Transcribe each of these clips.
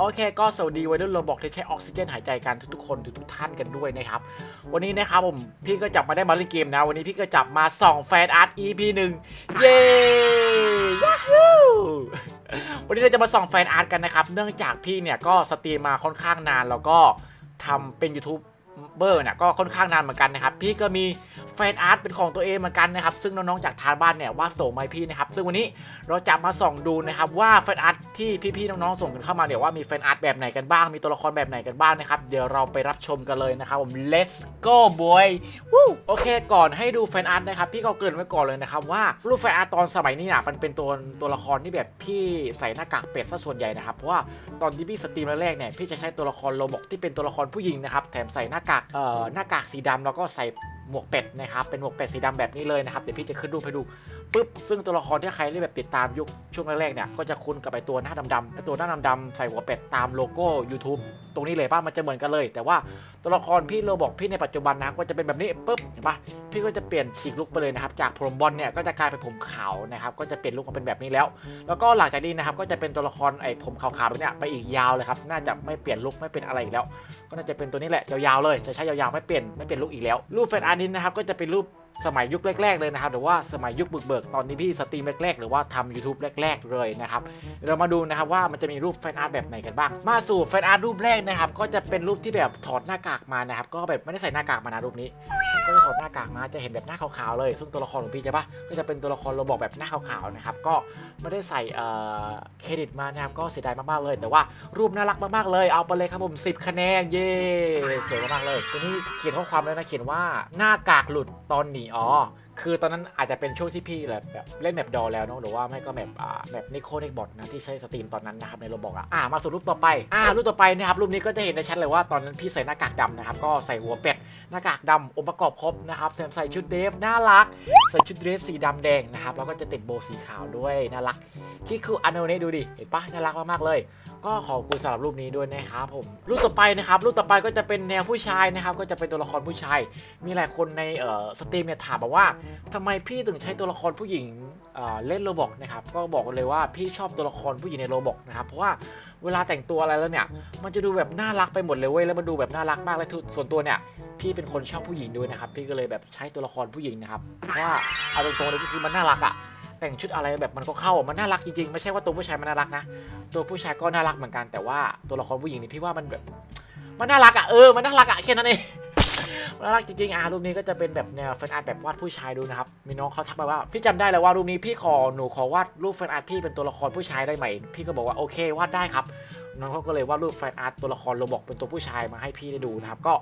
โอเคก็สวัสดีวัยรุ่นโรบอกที่ใช้ออกซิเจนหายใจกันทุกๆคนทุกๆท่านกันด้วยนะครับ วันนี้นะครับผมพี่ก็จับมาได้มาเล่นเกมนะ วันนี้พี่ก็จับมาส่องแฟนอาร์ต EP หนึ่งเย้ยาฮูวันนี้เราจะมาส่องแฟนอาร์ตกันนะครับ เนื่องจากพี่เนี่ยก็สตรีมมาค่อนข้างนานแล้วก็ทำเป็น YouTube เบอร์เนี่ยก็ค่อนข้างนานเหมือนกันนะครับ พี่ก็มีแฟนอาร์ตเป็นของตัวเองเหมือนกันนะครับ ซึ่งน้องๆจากทางบ้านเนี่ยว่าส่งมาพี่นะครับ ซึ่งวันนี้เราจะมาส่องดูนะครับว่าแฟนอาร์ตที่พี่ๆน้องๆส่งกันเข้ามาเนี่ยว่ามีแฟนอาร์ตแบบไหนกันบ้าง มีตัวละครแบบไหนกันบ้างนะครับ เดี๋ยวเราไปรับชมกันเลยนะครับผม let's go boy วู้โอเค ก่อนให้ดูแฟนอาร์ตนะครับ พี่ก็เกริ่นไว้ก่อนเลยนะครับว่ารูปแฟนอาร์ตตอนสมัยนี้น่ะมันเป็นตัวตัวละครที่แบบพี่ใส่หน้ากากเป็ดซะส่วนใหญ่นะครับ เพราะว่าตอนที่พี่สตรีมแรกๆเนี่ยพี่จะใช้ตัวละครโรบอกที่เป็นตัวละครผู้หญิงนะครับแถมใส่หน้ากากเอ่อหน้ากากสีดำแล้วก็ใส่หมวกเป็ดนะครับเป็นหมวกเป็ดสีดำแบบนี้เลยนะครับเดี๋ยวพี่จะขึ้นรูปให้ดูปุ๊บซึ่งตัวละครที่ใครที่แบบติดตามยุคช่วงแรกๆเนี่ยก็จะคุ้นกับไอตัวหน้าดำๆไอตัวหน้าดำๆใส่หัวเป็ดตามโลโก้ YouTube ตรงนี้เลยป่ะมันจะเหมือนกันเลย แต่ว่าตัวละครพี่โรบอกพี่ในปัจจุบันนะครับก็จะเป็นแบบนี้ปุ๊บเห็นป่ะพี่ก็จะเปลี่ยนฉีกลุกไปเลยนะครับ จากผมบอลเนี่ยก็จะกลายเป็นผมขาวนะครับก็จะเปลี่ยนลุกมาเป็นแบบนี้แล้ว แล้วก็หลังจากนี้นะครับก็จะเป็นตัวละครไอ้ผมขาวๆแบบเนี้ยไปอีกยาวเลยครับน่าจะไม่เปลี่ยนลุกไม่เป็นอะไรอีกแล้ว ก็น่าจะเป็นตัวนี้แหละยาวๆเลย จะใช้ยาวๆไม่เปลี่ยนไม่เปลี่ยนลุกอีกแล้วรูปแฟนอาร์นินนะครับก็จะเป็นรูป สมัยยุคแรก ๆเลยนะครับหรือว่าสมัยยุคบุกเบิกตอนที่พี่สตรีมแรกๆ หรือว่าทำ YouTube แรก ๆ เลยนะครับเรามาดูนะครับว่ามันจะมีรูปแฟนอาร์ตแบบไหนกันบ้าง มาสู่แฟนอาร์ตรูปแรกนะครับก็จะเป็นรูปที่แบบถอดหน้ากากมานะครับก็แบบไม่ได้ใส่หน้ากากมานะรูปนี้ ก็จะถอดหน้ากากมาจะเห็นแบบหน้าขาวๆเลย ซึ่งตัวละครของพี่ใช่ปะก็จะเป็นตัวละครเราบอกแบบหน้าขาวๆนะครับก็ไม่ได้ใส่เอ่อเครดิตมานะครับก็เสียดายมากๆเลย แต่ว่ารูปน่ารักมากๆเลย เอาไปเลยครับผม 10 คะแนนเย้สวยมากๆเลยตัวนี้เขียนข้อความแล้วนะเขียนว่าหน้ากากหลุดตอนหนีอ๋อ คือตอนนั้นอาจจะเป็นช่วงที่พี่แบบแบบเล่นแมปดอแล้วเนาะหรือว่าไม่ก็แมปอ่าแมปนิโคเน็กบอทนะที่ใช้สตรีมตอนนั้นนะครับในโรบอกอะอ่ามาสู่รูปต่อไปอ่ารูปต่อไปนะครับรูปนี้ก็จะเห็นได้ชัดเลยว่าตอนนั้นพี่ใส่หน้ากากดำนะครับก็ใส่หัวเป็ด หน้ากากดำองค์ประกอบครบนะครับแถมใส่ชุดเดฟน่ารัก ใส่ชุดเดรสสีดำแดงนะครับแล้วก็จะติดโบว์สีขาวด้วยน่ารักคิดคืออันนี้ดูดิเห็นปะน่ารักมากๆเลย ก็ขอบคุณสำหรับรูปนี้ด้วยนะครับผมรูปต่อไปนะครับรูปต่อไปก็จะเป็นแนวผู้ชายนะครับก็จะเป็นตัวละครผู้ชาย มีหลายคนในเอ่อสตรีมเนี่ยถามมาว่าทำไมพี่ถึงใช้ตัวละครผู้หญิงเเล่นโรบอกนะครับก็บอกเลยว่าพี่ชอบตัวละครผู้หญิงในโรบอกนะครับเพราะว่าเวลาแต่งตัวอะไรแล้วเนี่ย มันจะดูแบบน่ารักไปหมดเลยเว้ยแล้วมันดูแบบน่ารักมากเลยทุส่วนตัวเนี่ย พี่เป็นคนชอบผู้หญิงด้วยนะครับ พี่ก็เลยแบบใช้ตัวละครผู้หญิงนะครับว่าเอาตรงๆเลยก็คือมันน่ารักอะแต่งชุดอะไรแบบมันก็เข้าอะมันน่ารักจริงๆ ไม่ใช่ว่าตัวผู้ชายมันน่ารักนะ ตัวผู้ชายก็น่ารักเหมือนกันแต่ว่าตัวละครผู้หญิงนี่พี่ว่ามันแบบมันน่ารักอะเออมันน่ารักอะแค่นั้นเอง น่ารักจริงๆอะรูปนี้ก็จะเป็นแบบแนวแฟนอาร์ตแบบวาดผู้ชายดูนะครับ มีน้องเขาทักมาว่า พี่จำได้เลยว่ารูปนี้พี่ขอหนูขอวาดรูปแฟนอาร์ตพี่เป็นตัวละครผู้ชายได้ไหม พี่ก็บอกว่าโอเควาดได้ครับ น้องเขาก็เลยวาดรูปแฟนอาร์ตตัวละครโรบอกเป็นตัวผู้ชายมาให้พี่ได้ดูนะครับ ก็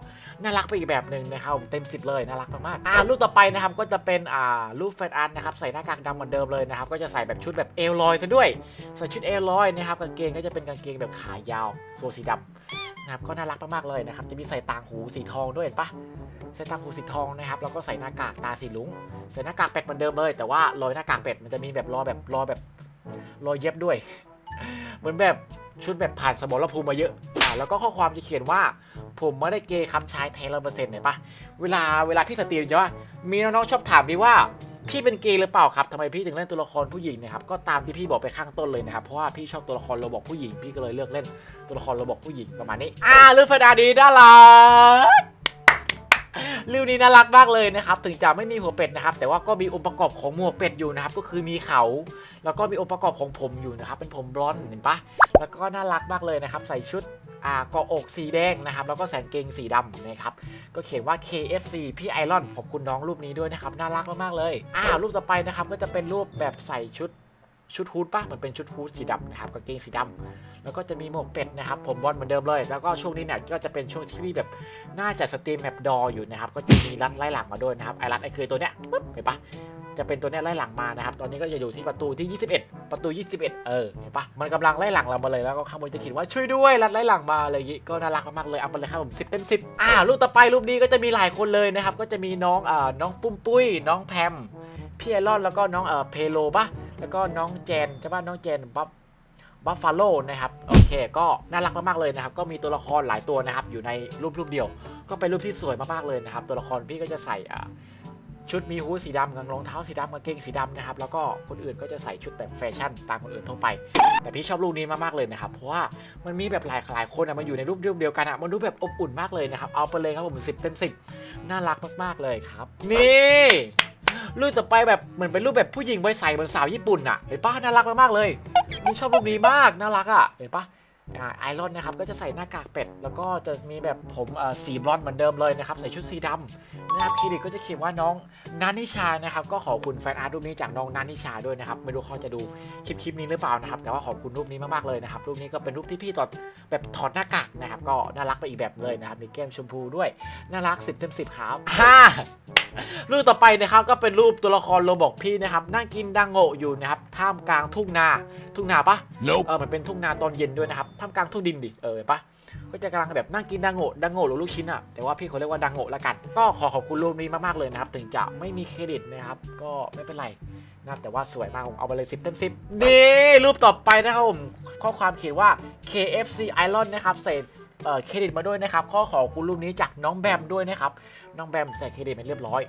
น่ารักไปอีกแบบหนึ่งนะครับเต็มสิบเลยน่ารักมากๆอ่ารูปต่อไปนะครับก็จะเป็นอ่ารูปแฟนอาร์ตนะครับใส่หน้ากากดำเหมือนเดิมเลยนะครับก็จะใส่แบบชุดแบบเอลลอยซะด้วยใส่ชุดเอลลอยนะครับกางเกงก็จะเป็นกางเกงแบบขายาวโซสีดำ นะครับก็น่ารักมากๆเลยนะครับ จะมีใส่ต่างหูสีทองด้วยเห็นปะใส่ต่างหูสีทองนะครับ แล้วก็ใส่หน้ากากตาสีลุงใส่หน้ากากเป็ดเหมือนเดิมเลย แต่ว่ารอยหน้ากากเป็ดมันจะมีแบบรอแบบรอแบบรอยเย็บด้วย เหมือนแบบชุดแบบผ่านสมรภูมิมาเยอะอ่าแล้วก็ข้อความจะเขียนว่า ผมไม่ได้เกย์คำชายแท้ร้อยเปอร์เซ็นต์เห็นปะเวลาเวลาพี่สตรีมจะว่ามีน้องๆชอบถามดีว่า พี่เป็นเกย์หรือเปล่าครับทำไมพี่ถึงเล่นตัวละครผู้หญิงเนะครับก็ตามที่พี่บอกไปข้างต้นเลยนะครับเพราะว่าพี่ชอบตัวละครเรบอกผู้หญิง พี่ก็เลยเลือกเล่นตัวละครเรบอกผู้หญิงประมาณนี้ อ่าเรื่องฟดาดีน่ารักเรื่องนี้น่ารักมากเลยนะครับ ถึงจะไม่มีหัวเป็ดนะครับ แต่ว่าก็มีองค์ประกอบของหมวกเป็ดอยู่นะครับ ก็คือมีเขา แล้วก็มีองค์ประกอบของผมอยู่นะครับ เป็นผมบลอนด์เห็นปะแล้วก็น่ารักมากเลยนะครับ ใส่ชุด เกาะอกสีแดงนะครับแล้วก็แสงเกงสีดำนะครับก็เขียนว่า KFC พี่ไอรอนขอบคุณน้องรูปนี้ด้วยนะครับน่ารักมากๆเลยอ่ารูปต่อไปนะครับก็จะเป็นรูปแบบใส่ชุดชุดฮูดปะมันเป็นชุดฮูดสีดำนะครับกางเกงสีดำแล้วก็จะมีหมวกเป็ดนะครับ ผมบอลเหมือนเดิมเลย แล้วก็ช่วงนี้เนี่ยก็จะเป็นช่วงที่พี่แบบน่าจะสตรีมแมปดออยู่นะครับ ก็จะมีรัดไล่หลังมาด้วยนะครับไอรัดไอคือตัวเนี้ยปึ๊บเห็นปะ จะเป็นตัวเนี้ยไล่หลังมานะครับ ตอนนี้ก็จะอยู่ที่ประตูที่ 21 ประตู 21 เออ เห็นปะมันกำลังไล่หลังเรามาเลย แล้วก็ข้างบนจะเขียนว่าช่วยด้วยรัดไล่หลังมาอะไรอย่างงี้ ก็น่ารักมากๆเลย เอาไปเลยครับผม10เต็ม10อ่ารูปต่อไปรูปนี้ก็จะมีหลายคนเลยนะครับ ก็จะมีน้องอ่าน้องปุ้มปุ้ย น้องแพมพี่ไอรอน แล้วก็น้องเอ่อเพโลปะแล้วก็น้องเจนใช่ปะน้องเจนบัฟบัฟฟาโลนะครับ โอเค ก็น่ารักมากๆเลยนะครับ ก็มีตัวละครหลายตัวนะครับ อยู่ในรูปรูปเดียว ก็เป็นรูปที่สวยมากๆเลยนะครับ ตัวละครพี่ก็จะใส่อ่า ชุดมีฮู้ดสีดำกางรองเท้าสีดำกางเกงสีดำนะครับแล้วก็คนอื่นก็จะใส่ชุดแบบแฟชั่นตามคนอื่นทั่วไป แต่พี่ชอบรูปนี้มากๆเลยนะครับเพราะว่ามันมีแบบหลายหลายคนอะมาอยู่ในรูปเดียวกันอะมันดูแบบอบอุ่นมากเลยนะครับเอาไปเลยครับผมสิบเต็มสิบน่ารักมากๆเลยครับ นี่รูปต่อไปแบบเหมือนเป็นรูปแบบผู้หญิงไว้ใส่เหมือนสาวญี่ปุ่นอะเห็นปะน่ารักมากๆเลยนี่ชอบรูปนี้มากน่ารักอะเห็นปะ ไอรอนนะครับก็จะใส่หน้ากากเป็ด แล้วก็จะมีแบบผมเอ่อสีบลอนด์เหมือนเดิมเลยนะครับ ใส่ชุดสีดำนะครับคลินิกก็จะเขียนว่าน้องนันนิชานะครับก็ขอบคุณแฟนอาร์ตรูปนี้จากน้องนันนิชาด้วยนะครับไม่รู้เขาจะดูคลิปคลิปนี้หรือเปล่านะครับแต่ว่าขอบคุณรูปนี้มากๆเลยนะครับรูปนี้ก็เป็นรูปที่พี่ตอดแบบถอดหน้ากากนะครับก็น่ารักไปอีกแบบเลยนะครับมีแก้มชมพูด้วยน่ารัก10เต็ม10ครับฮ่ารูปต่อไปนะครับก็เป็นรูปตัวละครโรบอกพี่นะครับนั่งกินดังโงะอยู่นะครับท่ามกลางทุ่งนาทุ่งนาปะ Nope. เออมันเป็นทุ่งนาตอนเย็นด้วยนะครับทำกลางทุ่งดินดิเออเห็นปะก็จะกำลังแบบนั่งกินดังโง่ดังโง่หรือลูกชิ้นอะแต่ว่าพี่เขาเรียกว่าดังโง่ละกัน ก็ขอขอบคุณรูปนี้มากๆเลยนะครับ ถึงจะไม่มีเครดิตนะครับ ก็ไม่เป็นไรนะแต่ว่าสวยมากผมเอาไปเลย 10 เต็ม 10 นี่ รูปต่อไปนะครับผมข้อความเขียนว่า KFC Iron นะครับเศษ เครดิตมาด้วยนะครับข้อขอบคุณรูปนี้จากน้องแบมด้วยนะครับน้องแบมใส่เครดิตมาเรียบร้อย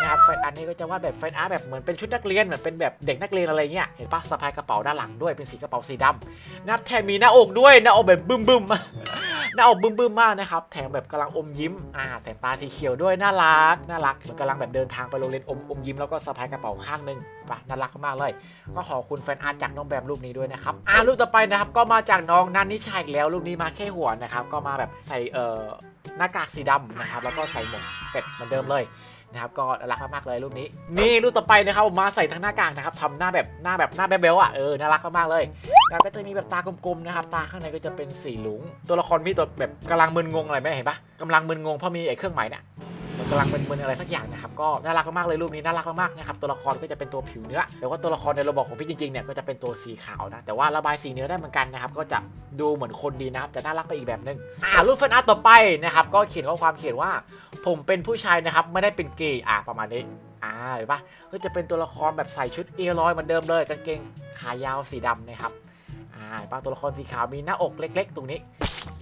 นะครับแฟนอาร์ตนี้ก็จะวาดแบบแฟนอาร์ตแบบเหมือนเป็นชุดนักเรียนเหมือนเป็นแบบเด็กนักเรียนอะไรเงี้ยเห็นปะสะพายกระเป๋าด้านหลังด้วยเป็นสีกระเป๋าสีดำนะครับแถมมีหน้าอกด้วยหน้าอกแบบบึ้มบึ้มๆ หน้าอกบึ้มบึ้มๆมากนะครับ แถมแบบกำลังอมยิ้มอ่าแสงตาสีเขียวด้วยน่ารักน่ารักเหมือนกำลังแบบเดินทางไปโรงเรียนอมอมยิ้มแล้วก็สะพายกระเป๋าข้างหนึงปะน่ารักมากเลย ก็ขอบคุณแฟนอาร์ตจากน้องแบมรูปนี้ด้วยนะครับอ่ารูปต่อไปนะครับก็มาจากน้องนันนิชาอีกแล้วรูปนี้มาแค่หัวนะครับก็มาแบบใส่เอ่อหน้ากากสีดำนะครับแล้วก็ใส่หมวกเป็ดเหมือนเดิมเลย นะครับก็น่ารักมากๆเลยรูปนี้ นี่รูปต่อไปนะครับมาใส่ทั้งหน้ากากนะครับทำหน้าแบบหน้าแบบหน้าแบ๊วๆอะเออน่ารักมากๆเลยแล้วก็จะมีแบบตากลมๆนะครับตาข้างในก็จะเป็นสีหลุง ตัวละครพี่ตัวแบบกำลังมึนงงอะไรไหมเห็นปะกำลังมึนงงเพราะมีไอ้เครื่องหมายเนี่ย กำลังมึนๆอะไรสักอย่างนะครับก็น่ารักมากๆเลยรูปนี้น่ารักมากๆนะครับตัวละครก็จะเป็นตัวผิวเนื้อแต่ว่าตัวละครในระบบของพี่จริงๆเนี่ยก็จะเป็นตัวสีขาวนะแต่ว่าระบายสีเนื้อได้เหมือนกันนะครับก็จะดูเหมือนคนดีนะครับจะน่ารักไปอีกแบบนึงอ่ารูปแฟนอาร์ตต่อไปนะครับก็เขียนข้อความเขียนว่า ผมเป็นผู้ชายนะครับไม่ได้เป็นเกย์อะประมาณนี้อ่าเห็นปะก็จะเป็นตัวละครแบบใส่ชุดเอลอยเหมือนเดิมเลยกางเกงขายาวสีดำนะครับอ่าเห็นปะตัวละครสีขาวมีหน้าอกเล็ก ๆ ตรงนี้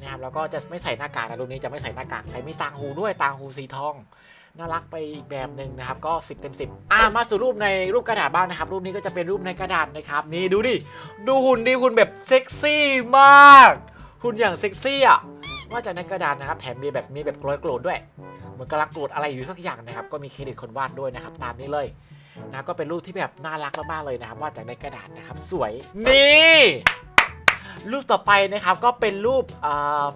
นะครับแล้วก็จะไม่ใส่หน้ากากนะรูปนี้จะไม่ใส่หน้ากากใส่มีต่างหูด้วยต่างหูสีทองน่ารักไปอีกแบบหนึ่งนะครับก็ 10 เต็ม 10 อ่ามาสู่รูปในรูปกระดาษบ้างนะครับ รูปนี้ก็จะเป็นรูปในกระดาษนะครับ นี่ดูดิ ดูหุ่นดิหุ่นแบบเซ็กซี่มาก หุ่นอย่างเซ็กซี่อะว่าจากในกระดาษนะครับแถมมีแบบมีแบบรอยโกรธด้วย เหมือนกำลังโกรธอะไรอยู่สักอย่างนะครับ ก็มีเครดิตคนวาดด้วยนะครับ ตามนี้เลยนะก็เป็นรูปที่แบบน่ารักมากๆเลยนะครับวาดจากในกระดาษนะครับ สวยนี่ รูปต่อไปนะครับก็เป็นรูป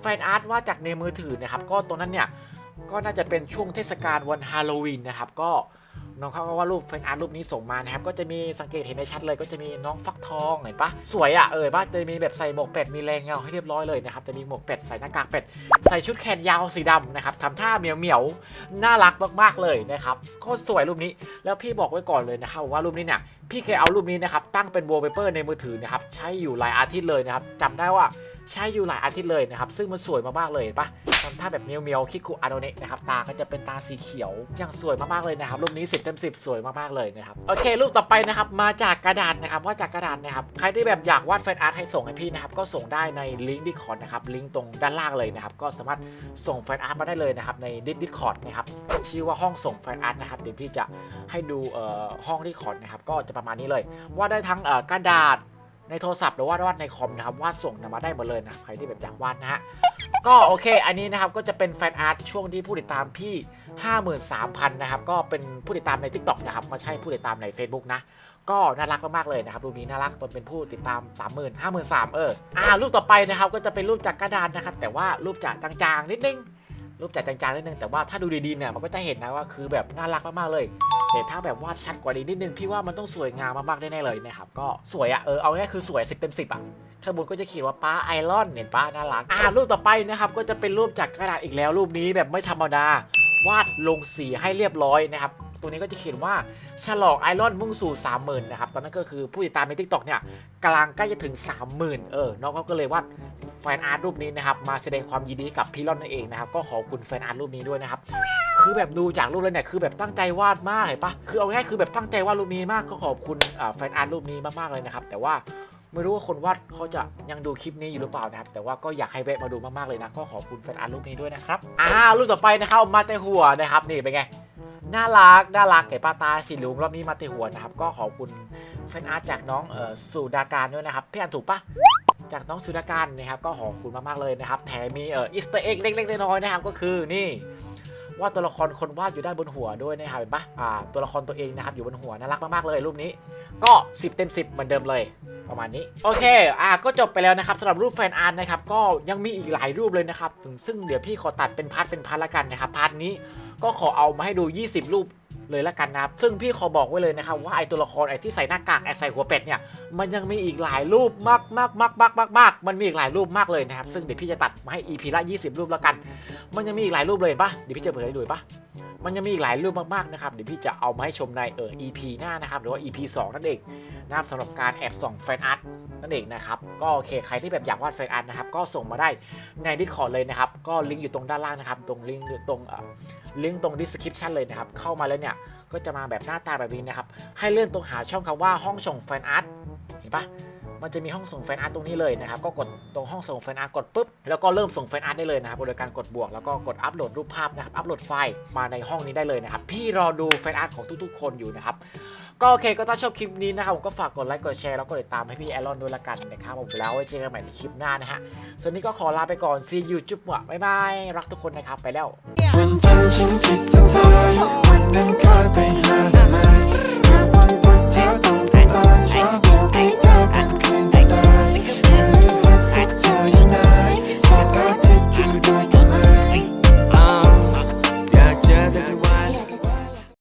แฟนอาร์ตวาดจากในมือถือนะครับก็ตรงนั้นเนี่ยก็น่าจะเป็นช่วงเทศกาลวันฮาโลวีนนะครับก็น้องเขาก็วารูปแฟนอาร์ตรูปนี้ส่งมานะครับก็จะมีสังเกตเห็นได้ชัดเลย ก็จะมีน้องฟักทองเห็นปะสวยอะเออปะจะมีแบบใส่หมวกเป็ดมีแรงเงาให้เรียบร้อยเลยนะครับจะมีหมวกเป็ดใส่หน้ากากเป็ดใส่ชุดแขนยาวสีดำนะครับทำท่าเหมียวเหมียวๆน่ารักมากๆเลยนะครับโคตรสวยรูปนี้แล้วพี่บอกไว้ก่อนเลยนะครับว่ารูปนี้เนี่ย พี่เคยเอารูปนี้นะครับตั้งเป็นวอลเปเปอร์ในมือถือนะครับใช้อยู่หลายอาทิตย์เลยนะครับจำได้ว่า ใช้อยู่หลายอาทิตย์เลยนะครับ ซึ่งมันสวยมากๆเลยปะทำท่าแบบเมียวเมียวคิคุอาโดเนะนะครับ ตาก็จะเป็นตาสีเขียวอย่างสวยมากๆเลยนะครับ รูปนี้ 10เต็ม10 สวยมากๆเลยนะครับ โอเค รูปต่อไปนะครับ มาจากกระดาษนะครับว่าจากกระดาษนะครับ ใครที่แบบอยากวาดแฟนอาร์ตให้ส่งให้พี่นะครับ ก็ส่งได้ในลิงก์ดิคอร์ดนะครับ ลิงก์ตรงด้านล่างเลยนะครับ ก็สามารถส่งแฟนอาร์ตมาได้เลยนะครับ ในดิสดิคอร์ดนะครับ ชื่อว่าห้องส่งแฟนอาร์ตนะครับ เดี๋ยวพี่จะให้ดูห้องดิคอร์ดนะครับ ก็จะประมาณนี้เลย ว่าได้ทั้งกระดาษ ในโทรศัพท์หรือว่าวาดในคอมนะครับวาดส่งมาได้หมดเลยนะใครที่แบบอยากวาดนะฮะก็โอเค อันนี้นะครับก็จะเป็นแฟนอาร์ตช่วงที่ผู้ติดตามพี่ 53,000 นะครับ ก็เป็นผู้ติดตามใน TikTok นะครับไม่ใช่ผู้ติดตามใน Facebook นะ ก็น่ารักมากๆเลยนะครับ รูปนี้น่ารักตนเป็นผู้ติดตาม 30,000 53,000เอออ่ารูปต่อไปนะครับก็จะเป็นรูปจากกระดานนะครับ แต่ว่ารูปจากจางๆ นิดนึง รูปจากจางๆนิดนึงแต่ว่าถ้าดูดีๆเนี่ยมันก็จะเห็นนะว่าคือแบบน่ารักมากๆเลยแต่ถ้าแบบวาดชัดกว่านี้นิดนึงพี่ว่ามันต้องสวยงามมากๆแน่ๆเลยนะครับก็สวยอะเออเอาง่ายคือสวยสิบเต็มสิบอะข้างบนก็จะเขียนว่าป้าไอรอนเห็นป้าน่ารักอ่ารูปต่อไปนะครับก็จะเป็นรูปจากกระดาษอีกแล้วรูปนี้แบบไม่ธรรมดาวาดลงสีให้เรียบร้อยนะครับ ตัวนี้ก็จะเขียนว่าฉลองไอรอนมุ่งสู่ 30,000 นะครับ ตอนนั้นก็คือผู้ติดตามใน TikTok เนี่ยกำลังใกล้จะถึง 30,000 เออ น้องเขาก็เลยวาดแฟนอาร์ตรูปนี้นะครับ มาแสดงความยินดีกับพี่รอนนั่นเองนะครับ ก็ขอบคุณแฟนอาร์ตรูปนี้ด้วยนะครับ คือแบบดูจากรูปแล้วเนี่ย คือแบบตั้งใจวาดมากเห็นปะคือเอาง่ายคือแบบตั้งใจวาดรูปนี้มาก ก็ขอบคุณแฟนอาร์ตรูปนี้มากๆเลยนะครับ แต่ว่าไม่รู้ว่าคนวาดเขาจะยังดูคลิปนี้อยู่หรือเปล่านะครับ แต่ว่าก็อยากให้แวะมาดูมากๆเลยนะ ก็ขอบคุณแฟนอาร์ตรูปนี้ด้วยนะครับ อ่ารูปต่อไปนะครับมาแต่หัวนะครับ นี่เป็นไง น่ารักน่ารักเก๋ป้าตาสีลุงรอบนี้มาตะหัวนะครับ ก็ขอบคุณแฟนอาร์ตจากน้องเออสุดาการด้วยนะครับพี่อ่านถูกปะจากน้องสุดาการนะครับก็ขอบคุณมากๆเลยนะครับแถมมีเอออิสต์เอ็กเล็กๆน้อยๆนะครับก็คือนี่ว่าตัวละครคนวาดอยู่ด้านบนหัวด้วยนะครับเห็นปะอ่าตัวละครตัวเองนะครับอยู่บนหัวน่ารักมากๆเลยรูปนี้ ก็ 10 เต็ม 10 เหมือนเดิมเลยประมาณนี้โอเคอะก็จบไปแล้วนะครับสำหรับรูปแฟนอาร์ตนะครับก็ยังมีอีกหลายรูปเลยนะครับถึงซึ่งเดี๋ยวพี่ขอตัดเป็นพาร์ทเป็นพาร์ทละกันนะครับพาร์ทนี้ ก็ขอเอามาให้ดู 20 รูปเลยละกันนะครับซึ่งพี่ขอบอกไว้เลยนะครับว่าไอตัวละครไอที่ใส่หน้ากากไอใส่หัวเป็ดเนี่ยมันยังมีอีกหลายรูปมากมากมากมากมากมากมันมีอีกหลายรูปมากเลยนะครับซึ่งเดี๋ยวพี่จะตัดมาให้ EP ละ 20 รูปละกัน มันยังมีอีกหลายรูปเลยปะเดี๋ยวพี่จะเผยให้ดูปะ มันยังมีอีกหลายรูปมากๆนะครับเดี๋ยวพี่จะเอามาให้ชมในเออ EP หน้านะครับหรือว่า EP 2 นั่นเองนะครับสำหรับการแอบส่องแฟนอาร์ตนั่นเองนะครับก็โอเคใครที่แบบอยากวาดแฟนอาร์ตนะครับก็ส่งมาได้ใน Discord เลยนะครับก็ลิงก์อยู่ตรงด้านล่างนะครับตรงลิงก์ตรงเอ่อลิงก์ตรง description เลยนะครับเข้ามาแล้วเนี่ยก็จะมาแบบหน้าตาแบบนี้นะครับให้เลื่อนตรงหาช่องคำว่าห้องส่งแฟนอาร์ตเห็นปะ มันจะมีห้องส่งแฟนอาร์ตตรงนี้เลยนะครับก็กดตรงห้องส่งแฟนอาร์ตกดปุ๊บแล้วก็เริ่มส่งแฟนอาร์ตได้เลยนะครับโดยการกดบวกแล้วก็กดอัปโหลดรูปภาพนะครับอัปโหลดไฟล์มาในห้องนี้ได้เลยนะครับพี่รอดูแฟนอาร์ตของทุกๆ คนอยู่นะครับก็โอเคก็ถ้าชอบคลิปนี้นะครับผมก็ฝากกดไลค์กดแชร์แล้วก็ติดตามให้พี่แอรอนด้วยละกันนะครับผมแล้วไว้เจอกันใหม่ในคลิปหน้านะฮะส่วนนี้ก็ขอลาไปก่อน see you จุ๊บหวะบ๊ายบายรักทุกคนนะครับไปแล้ววันจันทร์ฉันคิดถึงเธอวันนั้นคยไปหาไหมหากวันพุธที่ต้องตื่นตอน Sometimes I do be talking kinda nice Very